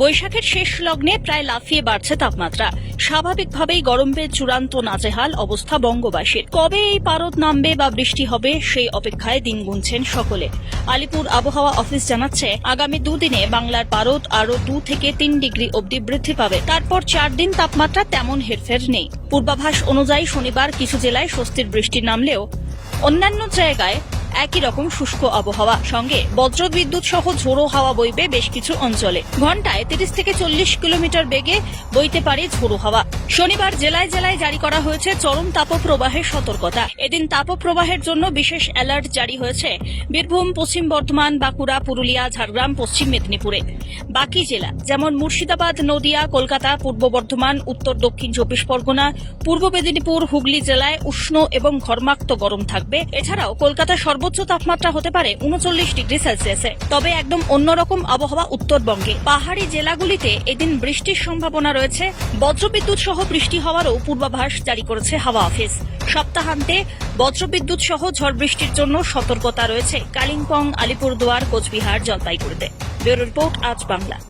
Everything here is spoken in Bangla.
বৈশাখের শেষ লগ্নে প্রায় লাফিয়ে বাড়ছে তাপমাত্রা। স্বাভাবিকভাবেই গরমের চূড়ান্ত নাজেহাল অবস্থা বঙ্গবাসীর। কবে এই পারদ নামবে বা বৃষ্টি হবে, সেই অপেক্ষায় দিন গুনছেন সকলে। আলিপুর আবহাওয়া অফিস জানাচ্ছে, আগামী দুদিনে বাংলার পারদ আরও দু থেকে তিন ডিগ্রি অবধি বৃদ্ধি পাবে। তারপর চার দিন তাপমাত্রা তেমন হেরফের নেই। পূর্বাভাস অনুযায়ী শনিবার কিছু জেলায় স্বস্তির বৃষ্টি নামলেও অন্যান্য জায়গায় একই রকম শুষ্ক আবহাওয়া। সঙ্গে বজ্রবিদ্যুৎ সহ ঝোড়ো হাওয়া বইবে বেশ কিছু অঞ্চলে। ঘন্টায় তিরিশ থেকে চল্লিশ কিলোমিটার বেগে বইতে পারে ঝোড়ো হাওয়া। শনিবার জেলায় জেলায় জারি করা হয়েছে চরম তাপপ্রবাহের সতর্কতা। এদিন তাপপ্রবাহের জন্য বিশেষ অ্যালার্ট জারি হয়েছে বীরভূম, পশ্চিম বর্ধমান, বাঁকুড়া, পুরুলিয়া, ঝাড়গ্রাম, পশ্চিম মেদিনীপুরে। বাকি জেলা যেমন মুর্শিদাবাদ, নদিয়া, কলকাতা, পূর্ব বর্ধমান, উত্তর, দক্ষিণ চব্বিশ পরগনা, পূর্ব মেদিনীপুর, হুগলি জেলায় উষ্ণ এবং ঘর্মাক্ত গরম থাকবে। এছাড়াও কলকাতা সর্বোচ্চ তাপমাত্রা হতে পারে উনচল্লিশ ডিগ্রি সেলসিয়াসে। তবে একদম অন্যরকম আবহাওয়া উত্তরবঙ্গে। পাহাড়ি জেলাগুলিতে এদিন বৃষ্টির সম্ভাবনা রয়েছে। বজ্রবিদ্যুৎ সহ বৃষ্টি হওয়ারও পূর্বাভাস জারি করেছে হাওয়া অফিস। সপ্তাহান্তে বজ্রবিদ্যুৎ সহ ঝড় বৃষ্টির জন্য সতর্কতা রয়েছে কালিম্পং, আলিপুরদুয়ার, কোচবিহার, জলপাইগুড়িতে। ব্যুরো রিপোর্ট আজ বাংলা।